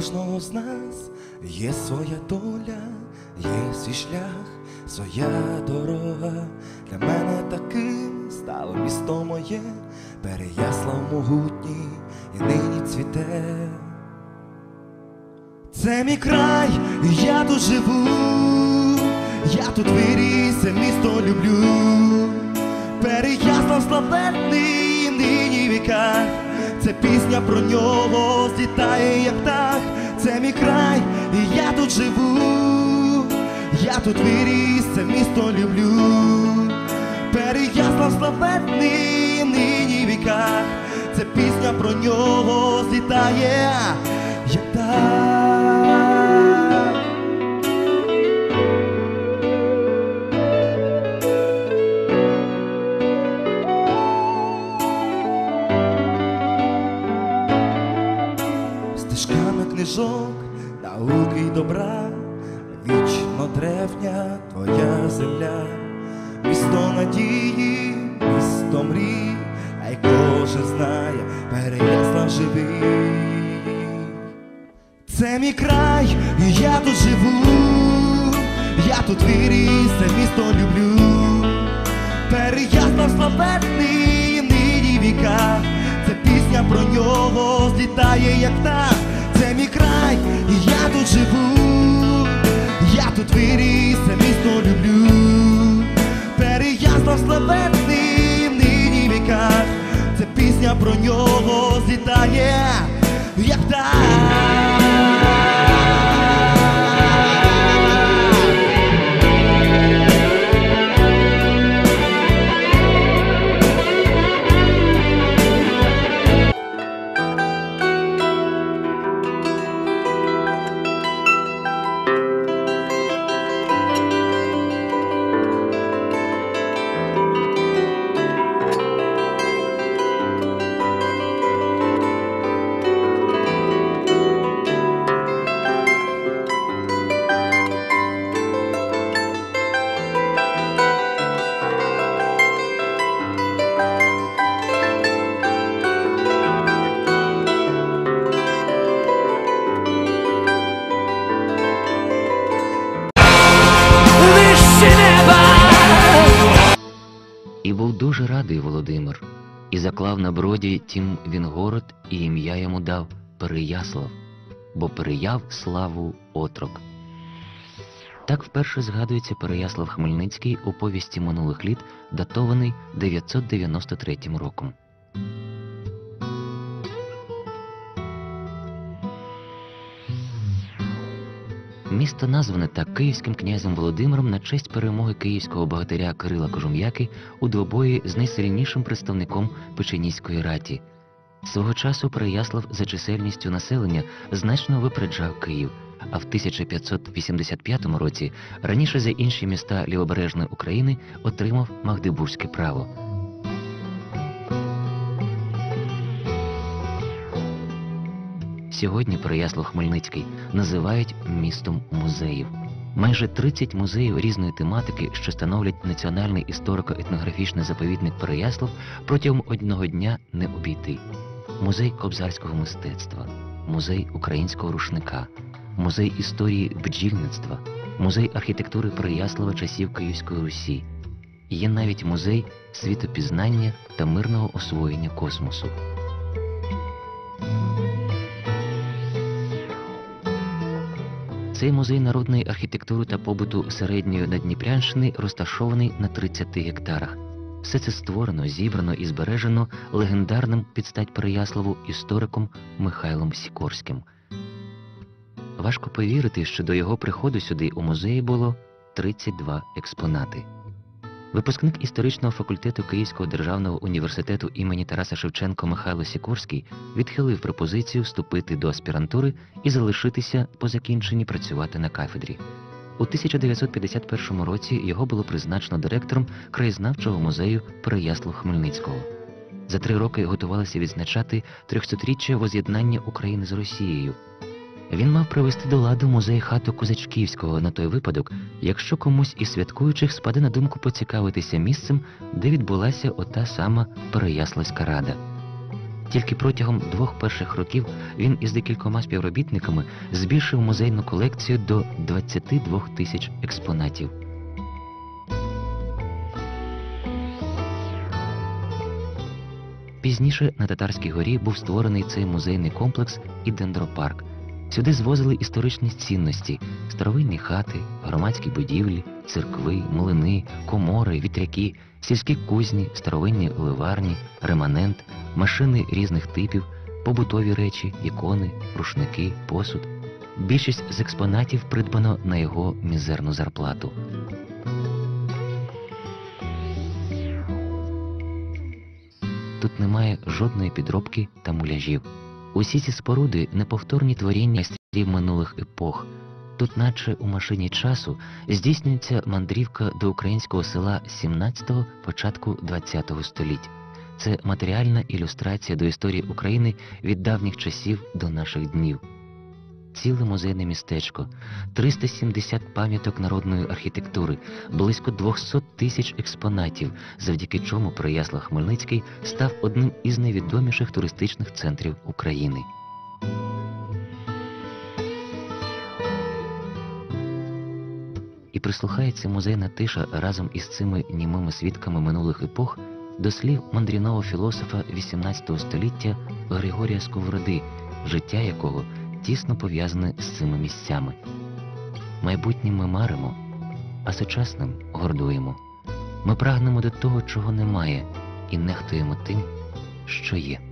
кожного з нас є своя доля, є свій шлях, своя дорога. Для мене таким стало місто моє, Переяслав могутній і нині цвіте. Це мій край, я тут живу, я тут виріс, місто люблю. Переяслав славетний нині віка, це пісня про нього злітає, як птах. Це мій край, і я тут живу, я тут виріс, це місто люблю. Переяслав славетний нині віках, це пісня про нього злітає, книжок, науки й добра, вічно древня твоя земля, місто надії, місто мрій, а кожен знає, Переяслав живий. Це мій край, і я тут живу, я тут виріс, це місто люблю. Переяслав славетний нині віка, це пісня про нього злітає, як птах. Край, я тут живу, я тут виріс, це місто люблю. Переяслав славетний нині віках, це пісня про нього злітає, як птах. Радий Володимир, і заклав на броді тім він город, і ім'я йому дав Переяслав, бо переяв славу отрок. Так вперше згадується Переяслав Хмельницький у повісті минулих літ, датований 993 роком. Місто назване так київським князем Володимиром на честь перемоги київського богатиря Кирила Кожум'яки у двобої з найсильнішим представником Печеніської раті. Свого часу Переяслав за чисельністю населення значно випереджав Київ, а в 1585 році раніше за інші міста лівобережної України отримав Магдебурзьке право. Сьогодні Переяслав Хмельницький називають містом музеїв. Майже 30 музеїв різної тематики, що становлять національний історико-етнографічний заповідник Переяслав, протягом одного дня не обійти. Музей кобзарського мистецтва, музей українського рушника, музей історії бджільництва, музей архітектури Переяслава часів Київської Русі. Є навіть музей світопізнання та мирного освоєння космосу. Цей музей народної архітектури та побуту середньої Надніпрянщини розташований на 30 гектарах. Все це створено, зібрано і збережено легендарним підстать Переяславу істориком Михайлом Сікорським. Важко повірити, що до його приходу сюди у музеї було 32 експонати. Випускник історичного факультету Київського державного університету імені Тараса Шевченко Михайло Сікорський відхилив пропозицію вступити до аспірантури і залишитися по закінченні працювати на кафедрі. У 1951 році його було призначено директором краєзнавчого музею Переяслав Хмельницького. За три роки готувалися відзначати 300-річчя воз'єднання України з Росією. Він мав привести до ладу музей хату Козачківського на той випадок, якщо комусь із святкуючих спаде на думку поцікавитися місцем, де відбулася ота сама Переяславська рада. Тільки протягом двох перших років він із декількома співробітниками збільшив музейну колекцію до 22 тисяч експонатів. Пізніше на Татарській горі був створений цей музейний комплекс і дендропарк. Сюди звозили історичні цінності, старовинні хати, громадські будівлі, церкви, млини, комори, вітряки, сільські кузні, старовинні ливарні, реманент, машини різних типів, побутові речі, ікони, рушники, посуд. Більшість з експонатів придбано на його мізерну зарплату. Тут немає жодної підробки та муляжів. Усі ці споруди неповторні творіння майстрів минулих епох. Тут, наче у машині часу, здійснюється мандрівка до українського села 17-го, початку 20-го століть. Це матеріальна ілюстрація до історії України від давніх часів до наших днів. Ціле музейне містечко, 370 пам'яток народної архітектури, близько 200 тисяч експонатів, завдяки чому Переяслав Хмельницький став одним із найвідоміших туристичних центрів України. І прислухається музейна тиша разом із цими німими свідками минулих епох до слів мандрівного філософа XVIII століття Григорія Сковороди, життя якого тісно пов'язане з цими місцями. Майбутнім ми маримо, а сучасним гордуємо. Ми прагнемо до того, чого немає, і нехтуємо тим, що є.